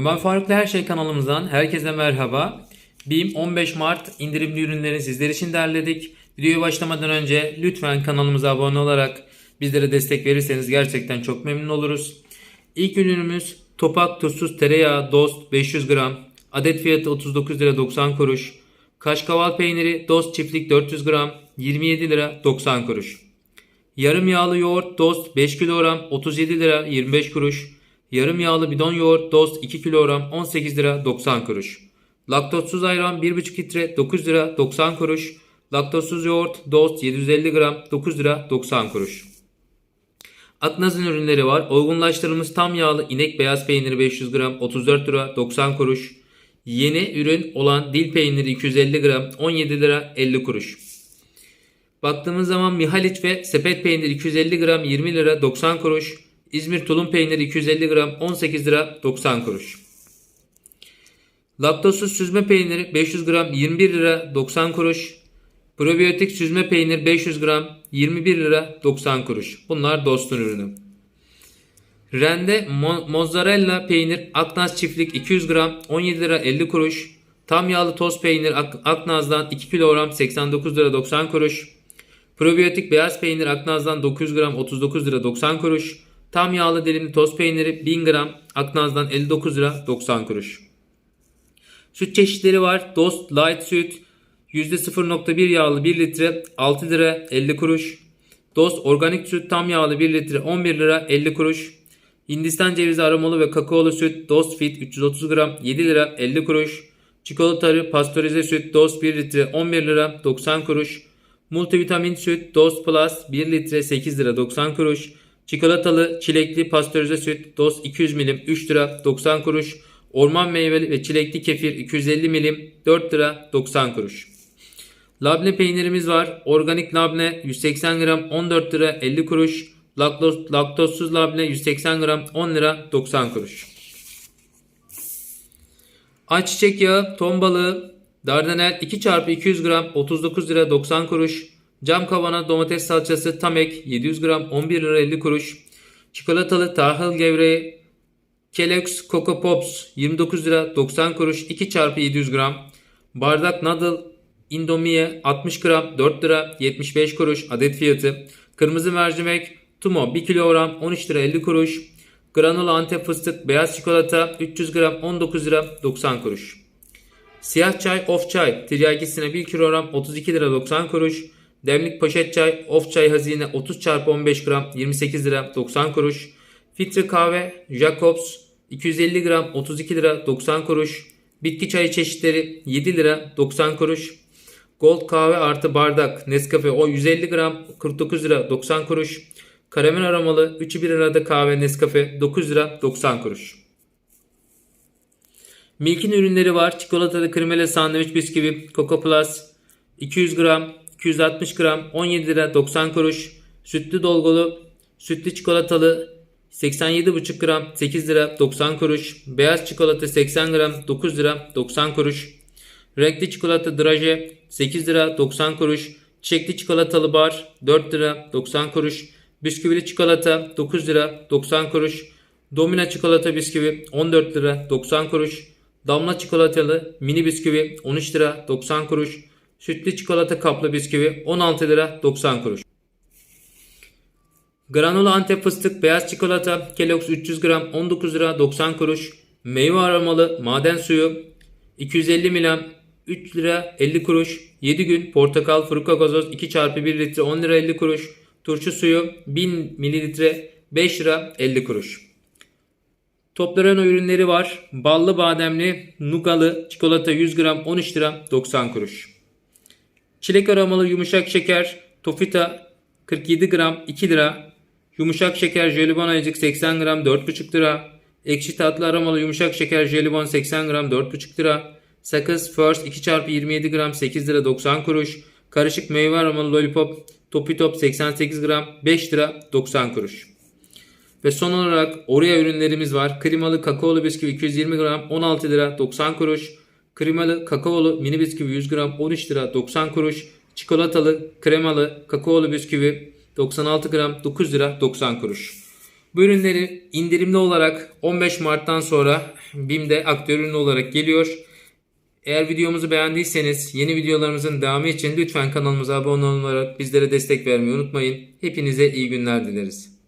Ömer Faruklu Her Şey kanalımızdan herkese merhaba. BİM 15 Mart indirimli ürünleri sizler için derledik. Videoya başlamadan önce lütfen kanalımıza abone olarak bizlere destek verirseniz gerçekten çok memnun oluruz. İlk ürünümüz Topak tuzsuz tereyağı Dost 500 gram. Adet fiyatı 39 lira 90 kuruş. Kaşkaval peyniri Dost çiftlik 400 gram 27 lira 90 kuruş. Yarım yağlı yoğurt Dost 5 kilogram 37 lira 25 kuruş. Yarım yağlı bidon yoğurt Dost 2 kilogram 18 lira 90 kuruş. Laktozsuz ayran 1,5 litre 9 lira 90 kuruş. Laktozsuz yoğurt Dost 750 gram 9 lira 90 kuruş. Aknaz'ın ürünleri var. Olgunlaştırılmış tam yağlı inek beyaz peyniri 500 gram 34 lira 90 kuruş. Yeni ürün olan dil peyniri 250 gram 17 lira 50 kuruş. Baktığımız zaman Mihaliç ve sepet peyniri 250 gram 20 lira 90 kuruş. İzmir tulum peyniri 250 gram 18 lira 90 kuruş. Laktozsuz süzme peyniri 500 gram 21 lira 90 kuruş. Probiyotik süzme peynir 500 gram 21 lira 90 kuruş. Bunlar dostun ürünü. Rende mo- mozzarella peynir Aknaz çiftlik 200 gram 17 lira 50 kuruş. Tam yağlı toz peynir Ak- Aknaz'dan 2 kilogram 89 lira 90 kuruş. Probiyotik beyaz peynir Aknaz'dan 900 gram 39 lira 90 kuruş. Tam yağlı dilimli toz peyniri 1000 gram Aknaz'dan 59 lira 90 kuruş. Süt çeşitleri var. Dost Light Süt %0.1 yağlı 1 litre 6 lira 50 kuruş. Dost organik süt tam yağlı 1 litre 11 lira 50 kuruş. Hindistan cevizi aromalı ve kakaolu süt Dost Fit 330 gram 7 lira 50 kuruş. Çikolatalı pastörize süt Dost 1 litre 11 lira 90 kuruş. Multivitamin süt Dost Plus 1 litre 8 lira 90 kuruş. Çikolatalı çilekli pastörize süt Dost 200 milim 3 lira 90 kuruş. Orman meyveli ve çilekli kefir 250 milim 4 lira 90 kuruş. Labne peynirimiz var. Organik labne 180 gram 14 lira 50 kuruş. Laktoz, laktozsuz labne 180 gram 10 lira 90 kuruş. Ayçiçek yağı, ton balığı, dardanel 2 çarpı 200 gram 39 lira 90 kuruş. Cam kavana domates salçası tamek 700 gram 11 lira 50 kuruş. Çikolatalı tahıl gevreği Kellogg's Coco Pops 29 lira 90 kuruş 2 çarpı 700 gram. Bardak Noodle Indomie 60 gram 4 lira 75 kuruş adet fiyatı. Kırmızı mercimek Tumo 1 kilogram 13 lira 50 kuruş. Granula Antep fıstık beyaz çikolata 300 gram 19 lira 90 kuruş. Siyah çay of çay tiryakisine 1 kilogram 32 lira 90 kuruş. Demlik poşet çay of çay hazine 30 çarpı 15 gram 28 lira 90 kuruş. Filtre kahve Jacobs 250 gram 32 lira 90 kuruş. Bitki çayı çeşitleri 7 lira 90 kuruş. Gold kahve artı bardak Nescafe o 150 gram 49 lira 90 kuruş. Karamel aromalı 3'ü 1 arada kahve Nescafe 9 lira 90 kuruş. Milk'in ürünleri var. Çikolatalı kremeli sandviç bisküvi Coco Plus 200 gram 260 gram 17 lira 90 kuruş. Sütlü dolgulu sütlü çikolatalı 87,5 gram 8 lira 90 kuruş. Beyaz çikolata 80 gram 9 lira 90 kuruş. Renkli çikolata draje 8 lira 90 kuruş. Çiçekli çikolatalı bar 4 lira 90 kuruş. Bisküvili çikolata 9 lira 90 kuruş. Domina çikolata bisküvi 14 lira 90 kuruş. Damla çikolatalı mini bisküvi 13 lira 90 kuruş. Sütlü çikolata kaplı bisküvi 16 lira 90 kuruş. Granula Antep fıstık beyaz çikolata Kellogg's 300 gram 19 lira 90 kuruş. Meyve aromalı maden suyu 250 milim 3 lira 50 kuruş. 7 gün portakal fruka gazoz 2 çarpı 1 litre 10 lira 50 kuruş. Turşu suyu 1000 mililitre 5 lira 50 kuruş. Toplarano ürünleri var. Ballı bademli nugalı çikolata 100 gram 13 lira 90 kuruş. Çilek aromalı yumuşak şeker Tofita 47 gram 2 lira. Yumuşak şeker jelibon ayıcık 80 gram 4,5 lira. Ekşi tatlı aromalı yumuşak şeker jelibon 80 gram 4,5 lira. Sakız First 2 çarpı 27 gram 8 lira 90 kuruş. Karışık meyve aromalı lollipop Topi Top 88 gram 5 lira 90 kuruş. Ve son olarak Oreo ürünlerimiz var. Klimalı kakaolu bisküvi 220 gram 16 lira 90 kuruş. Klimalı kakaolu mini bisküvi 100 gram 13 lira 90 kuruş. Çikolatalı kremalı kakaolu bisküvi 96 gram 9 lira 90 kuruş. Bu ürünleri indirimli olarak 15 Mart'tan sonra BİM'de aktör ürünü olarak geliyor. Eğer videomuzu beğendiyseniz yeni videolarımızın devamı için lütfen kanalımıza abone olarak bizlere destek vermeyi unutmayın. Hepinize iyi günler dileriz.